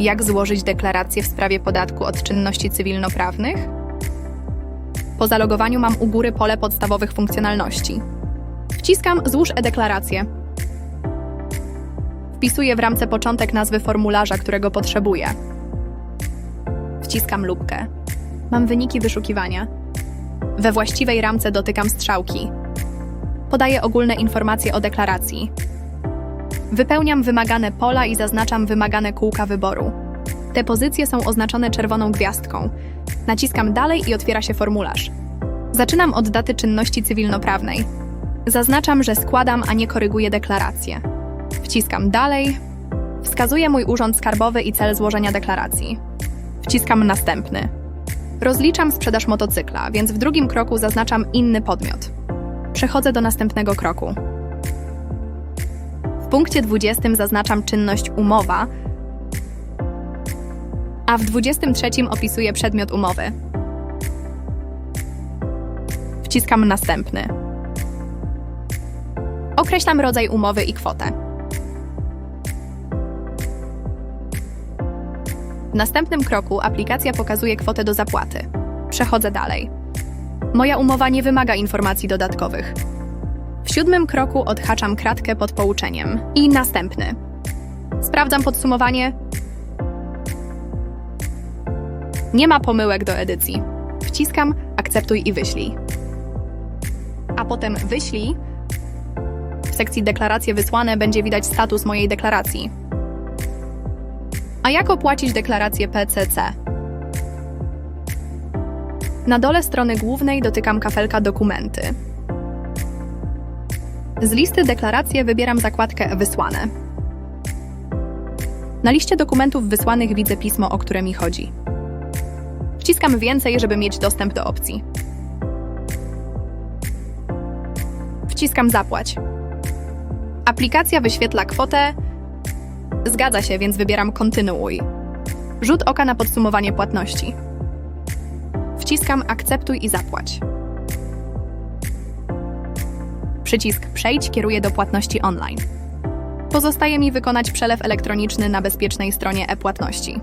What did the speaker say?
Jak złożyć deklarację w sprawie podatku od czynności cywilnoprawnych? Po zalogowaniu mam u góry pole podstawowych funkcjonalności. Wciskam Złóż e-deklarację. Wpisuję w ramce początek nazwy formularza, którego potrzebuję. Wciskam lubkę. Mam wyniki wyszukiwania. We właściwej ramce dotykam strzałki. Podaję ogólne informacje o deklaracji. Wypełniam wymagane pola i zaznaczam wymagane kółka wyboru. Te pozycje są oznaczone czerwoną gwiazdką. Naciskam dalej i otwiera się formularz. Zaczynam od daty czynności cywilnoprawnej. Zaznaczam, że składam, a nie koryguję deklarację. Wciskam dalej. Wskazuję mój urząd skarbowy i cel złożenia deklaracji. Wciskam następny. Rozliczam sprzedaż motocykla, więc w drugim kroku zaznaczam inny podmiot. Przechodzę do następnego kroku. Punkcie 20 zaznaczam czynność umowa, a w 23 opisuję przedmiot umowy. Wciskam następny. Określam rodzaj umowy i kwotę. W następnym kroku aplikacja pokazuje kwotę do zapłaty. Przechodzę dalej. Moja umowa nie wymaga informacji dodatkowych. W siódmym kroku odhaczam kratkę pod pouczeniem. I następny. Sprawdzam podsumowanie. Nie ma pomyłek do edycji. Wciskam akceptuj i wyślij. A potem wyślij. W sekcji deklaracje wysłane będzie widać status mojej deklaracji. A jak opłacić deklarację PCC? Na dole strony głównej dotykam kafelka Dokumenty. Z listy deklaracje wybieram zakładkę Wysłane. Na liście dokumentów wysłanych widzę pismo, o które mi chodzi. Wciskam więcej, żeby mieć dostęp do opcji. Wciskam Zapłać. Aplikacja wyświetla kwotę. Zgadza się, więc wybieram Kontynuuj. Rzut oka na podsumowanie płatności. Wciskam Akceptuj i zapłać. Przycisk Przejdź kieruje do płatności online. Pozostaje mi wykonać przelew elektroniczny na bezpiecznej stronie e-płatności.